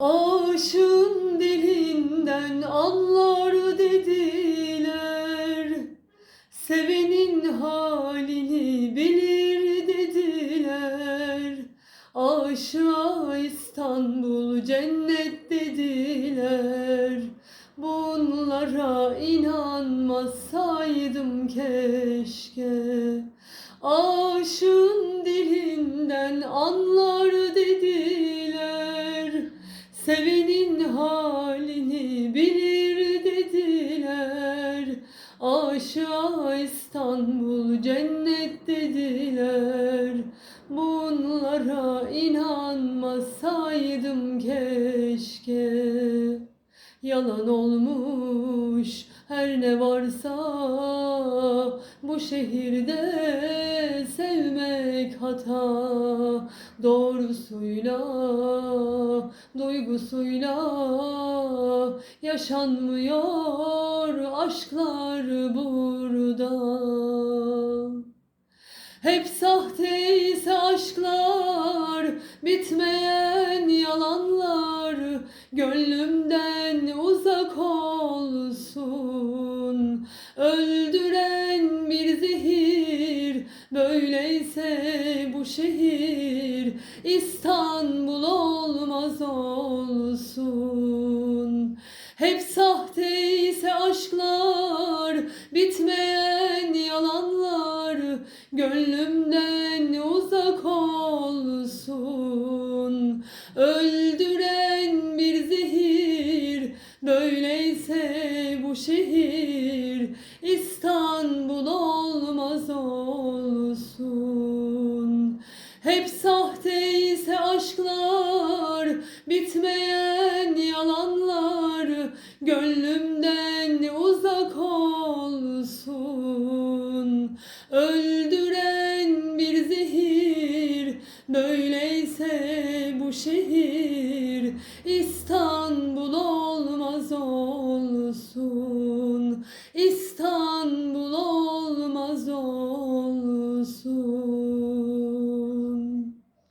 Aşığın dilinden anlar dediler. Sevenin halini bilir dediler. Aşığa İstanbul cennet dediler. Bunlara inanmasaydım keşke. Aşığın dilinden anlar Sevenin halini bilir dediler. Aşağı İstanbul cennet dediler. Bunlara inanmasaydım keşke Yalan olmuş her ne varsa Bu şehirde sevmek hata Doğrusuyla, duygusuyla yaşanmıyor aşklar burada. Hep sahteyse aşklar, bitmeyen gönlümden uzak olsun. Öldüren bir zehir, böyleyse bu şehir İstanbul olmaz olsun. Hep sahteyse aşklar, bitmeyen yalanlar gönlümden uzak olsun. Öldüren böyleyse bu şehir İstanbul olmaz olsun. Hep sahteyse aşklar, bitmeyen yalanlar gönlümden uzak olsun. Öldüren bir zehir, böyleyse bu şehir İstanbul olsun.